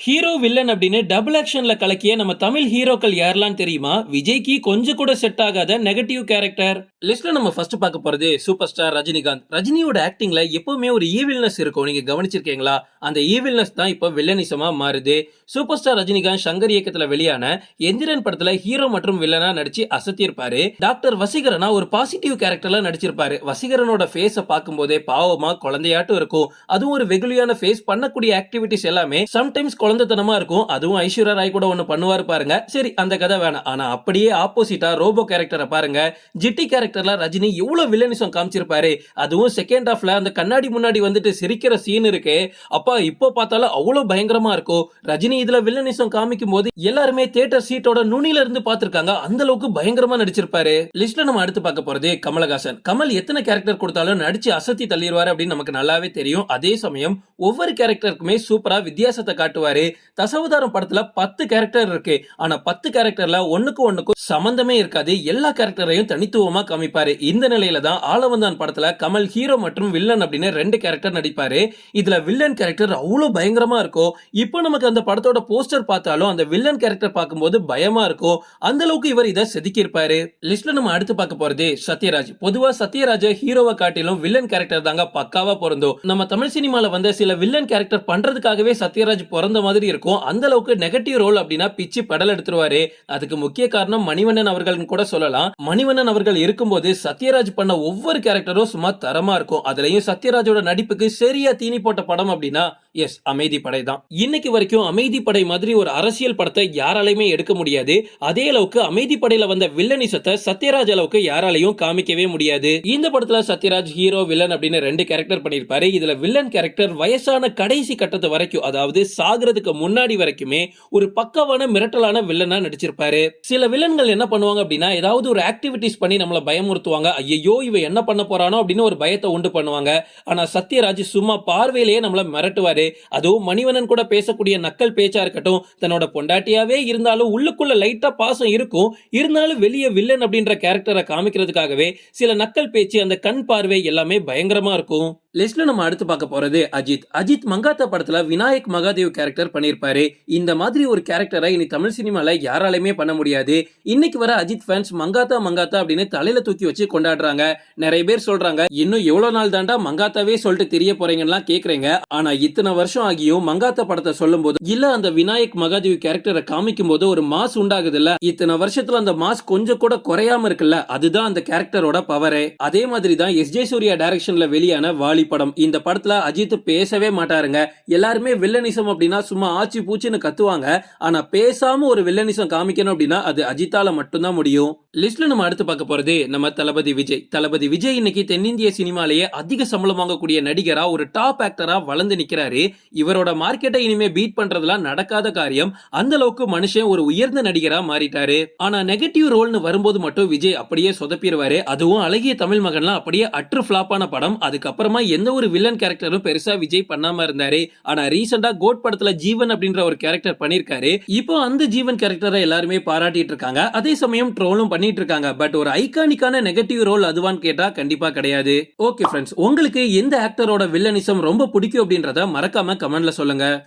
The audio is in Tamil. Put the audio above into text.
ஹீரோ வில்லன் அப்படின்னு டபுள் ஆக்ஷன்ல கலக்கிய நம்ம தமிழ் ஹீரோக்கள் யாரெல்லாம் தெரியுமா? விஜய்க்கு கொஞ்சம் கூட செட் ஆகாத நெகட்டிவ் கேரக்டர் லிஸ்ட்ல நம்ம ஃபர்ஸ்ட் பார்க்க போறது சூப்பர் ஸ்டார் ரஜினிகாந்த். ரஜினியோட ஆக்டிங்ல எப்பவுமே ஒரு ஈவில்னஸ் இருக்கும். நீங்க கவனிச்சிருக்கீங்களா? அந்த ஈவில்னஸ் தான் இப்போ வில்லனிசமா மாறுது. சூப்பர் ஸ்டார் ரஜினிகாந்த் சங்கர் இயக்கத்துல வெளியான எந்திரன் படத்துல ஹீரோ மற்றும் வில்லனா நடிச்சு அசத்தியிருப்பாரு டாக்டர் வசீகரனா ஒரு பாசிட்டிவ் கேரக்டர்ல நடிச்சிருப்பாரு. வசீகரனோட ஃபேஸ பார்க்கும்போதே பாவமா குழந்தையாட்டும் இருக்கும். அதுவும் ஒரு வெகுலியான ஃபேஸ் பண்ணக்கூடிய ஆக்டிவிட்டிஸ் எல்லாமே சம்டைம்ஸ் குழந்தைத்தனமா இருக்கும். அதுவும் ஐஸ்வர்யா ராய் கூட ஒன்று பண்ணுவாரு பாருங்க. சரி அந்த கதை வேணாம். ஆனால் அப்படியே ஆப்போசிட்டா ரோபோ கேரக்டரை பாருங்க. ஜிட்டி கேரக்டர்ல ரஜினி இவ்வளோ வில்லனிசம் காமிச்சிருப்பாரு. அதுவும் செகண்ட் ஹாஃப்ல அந்த கண்ணாடி முன்னாடி வந்துட்டு சிரிக்கிற சீன் இருக்கு. அப்பா இப்போ பார்த்தாலும் அவ்வளோ பயங்கரமா இருக்கும். ரஜினி இதுல வில்லனிசம் காமிக்கும் போது எல்லாருமே தியேட்டர் சீட்டோட நுனியில இருந்து பார்த்திருக்காங்க. அந்த அளவுக்கு பயங்கரமா நடிச்சிருப்பாரு. லிஸ்ட்ல நம்ம அடுத்து பார்க்க போறது கமலஹாசன். கமல் எத்தனை கேரக்டர் கொடுத்தாலும் நடிச்சு அசத்தி தள்ளிடுவாரு அப்படின்னு நமக்கு நல்லாவே தெரியும். அதே சமயம் ஒவ்வொரு கேரக்டருக்குமே சூப்பராக வித்தியாசத்தை காட்டுவார். தசவதாரம் படத்தில் பத்து கேரக்டர் இருக்கு. ஆனால் பத்து கேரக்டரில் ஒன்றுக்கு ஒன்றுக்கும் சம்மந்தமே இருக்காது. எல்லா கேரக்டரையும் தனித்துவமாக காமிப்பார். இந்த நிலையில தான் ஆளவந்தான் படத்தில் கமல் ஹீரோ மற்றும் வில்லன் அப்படின்னு ரெண்டு கேரக்டர் நடிப்பார். இதில் வில்லன் கேரக்டர் அவ்வளோ பயங்கரமாக இருக்கும் இப்போ நமக்கு அந்த படத்தோட போஸ்டர் பார்த்தாலும் அந்த வில்லன் கேரக்டர் பார்க்கும்போது பயமாக இருக்கும் அந்த அளவுக்கு இவர் இதை செதுக்கியிருப்பார். லிஸ்ட்ல நம்ம அடுத்து பார்க்க போறது சத்யராஜ். பொதுவாக சத்யராஜை ஹீரோவை காட்டிலும் வில்லன் கேரக்டர் தாங்க பக்காவாக பொருந்தும். நம்ம தமிழ் சினிமாவில் வந்த சில வில்லன் கேரக்டர் பண்றதுக்காகவே சத்யராஜ் பிறந்த மாதிரி இருக்கும். அந்த அளவுக்கு நெகட்டிவ் ரோல் அப்படின்னா பிச்சு படல் எடுத்துருவாரு. அதுக்கு முக்கிய காரணம் மணிவண்ணன் அவர்கள் கூட சொல்லலாம். மணிவண்ணன் அவர்கள் இருக்கும்போது சத்யராஜ் பண்ண ஒவ்வொரு கேரக்டரும் சும்மா தரமா இருக்கும். அதுலயும் சத்யராஜோட நடிப்புக்கு சரியா தீனி போட்ட படம் அப்படின்னா எஸ் அமைதி படை தான். இன்னைக்கு வரைக்கும் அமைதி படை மாதிரி ஒரு அரசியல் படத்தை யாராலையுமே எடுக்க முடியாது. அதே அளவுக்கு அமைதி படையில வந்த வில்லனிசத்தை சத்யராஜ் அளவுக்கு யாராலையும் காமிக்கவே முடியாது. இந்த படத்துல சத்யராஜ் ஹீரோ வில்லன் அப்படின்னு ரெண்டு கேரக்டர் பண்ணிருப்பாரு இதுல வில்லன் கேரக்டர் வயசான கடைசி கட்டத்து வரைக்கும் அதாவது சாகுறதுக்கு முன்னாடி வரைக்குமே ஒரு பக்கவான மிரட்டலான வில்லனா நடிச்சிருப்பாரு. சில வில்லன்கள் என்ன பண்ணுவாங்க அப்படின்னா ஏதாவது ஒரு ஆக்டிவிட்டிஸ் பண்ணி நம்மளை பயமுறுத்துவாங்க. ஐயோ இவ என்ன பண்ண போறானோ அப்படின்னு ஒரு பயத்தை உண்டு பண்ணுவாங்க. ஆனா சத்யராஜ் சும்மா பார்வையிலேயே நம்மளை மிரட்டுவாரு. அதுவும் மணிவனன் கூட பேசக்கூடிய நக்கல் பேச்சா இருக்கட்டும் தன்னோட பொண்டாட்டியாவே இருந்தாலும் உள்ளுக்குள்ள லைட்டா பாசம் இருக்கும். இருந்தாலும் வெளியே வில்லன் அப்படின்ற கேரக்டரை காமிக்கிறதுக்காகவே சில நக்கல் பேச்சு அந்த கண் பார்வை எல்லாமே பயங்கரமா இருக்கும். லிஸ்ட்ல நம்ம அடுத்து பார்க்க போறது அஜித். அஜித் மங்காத்தா படத்துல விநாயக் மகாதேவ் கேரக்டர் பண்ணியிருப்பாரு இந்த மாதிரி ஒரு கேரக்டரை இனி தமிழ் சினிமால யாராலையுமே பண்ண முடியாது. இன்னைக்கு வர அஜித் ஃபேன்ஸ் மங்காத்தா மங்காத்தா அப்படின்னு தலையில தூக்கி வச்சு கொண்டாடுறாங்க. நிறைய பேர் சொல்றாங்க இன்னும் எவ்வளவு நாள் தாண்டா மங்காத்தாவே சொல்லிட்டு தெரிய போறீங்கன்னா கேக்குறீங்க. ஆனா இத்தனை வருஷம் ஆகியும் மங்காத்தா படத்தை சொல்லும் போது இல்ல அந்த விநாயக் மகாதேவ் கேரக்டரை காமிக்கும் போது ஒரு மாஸ் உண்டாகுது இல்ல இத்தனை வருஷத்துல அந்த மாஸ் கொஞ்சம் கூட குறையாம இருக்குல்ல? அதுதான் அந்த கேரக்டரோட பவரே அதே மாதிரி தான் எஸ். ஜே சூர்யா டைரக்ஷன்ல வெளியான வாலி படம். இந்த படத்துல அஜித் பேச பேசவே மாட்டாருங்க. எல்லாருமே வில்லனிசம் அப்படின்னா சும்மா ஆச்சி பூச்சின்னு கத்துவாங்க. ஆனா பேசாம ஒரு வில்லனிசம் காமிக்கணும் அப்படின்னா அது அஜித்தால மட்டும்தான் முடியும். லிஸ்ட்ல நம்ம அடுத்து பார்க்க போறது நம்ம தளபதி விஜய். தளபதி விஜய் இன்னைக்கு தென்னிந்திய சினிமாலேயே அதிக சம்பளம் வாங்கக்கூடிய நடிகரா ஒரு டாப் ஆக்டரா வளர்ந்து நிக்கிறாரு. இவரோட மார்க்கெட்டை இனிமே பீட் பண்றதுலாம் நடக்காத காரியம். அந்த அளவுக்கு மனுஷன் ஒரு உயர்ந்த நடிகரா மாறிட்டாரு. ஆனா நெகட்டிவ் ரோல்னு வரும்போது மட்டும் விஜய் அப்படியே சொதப்பிடுவாரு. அதுவும் அழகிய தமிழ் மகன்லாம் அப்படியே அற்று ஃபிளாப்பான படம். அதுக்கப்புறமா எந்த ஒரு வில்லன் கேரக்டரும் பெருசா விஜய் பண்ணாம இருந்தாரு. ஆனா ரீசெண்டா கோட் படத்துல ஜீவன் அப்படின்ற ஒரு கேரக்டர் பண்ணிருக்காரு. இப்போ அந்த ஜீவன் கேரக்டரை எல்லாருமே பாராட்டிட்டு இருக்காங்க. அதே சமயம் ட்ரோலும் பண்ணிட்டு இருக்காங்க. பட் ஒரு ஐகானிக்கான நெகட்டிவ் ரோல் அதுவான்னு கேட்டா கண்டிப்பா கிடையாது. ஓகே ஃப்ரெண்ட்ஸ் உங்களுக்கு எந்த ஆக்டரோட வில்லனிசம் ரொம்ப பிடிக்கும் அப்படின்றத மறக்காம கமெண்ட்ல சொல்லுங்க.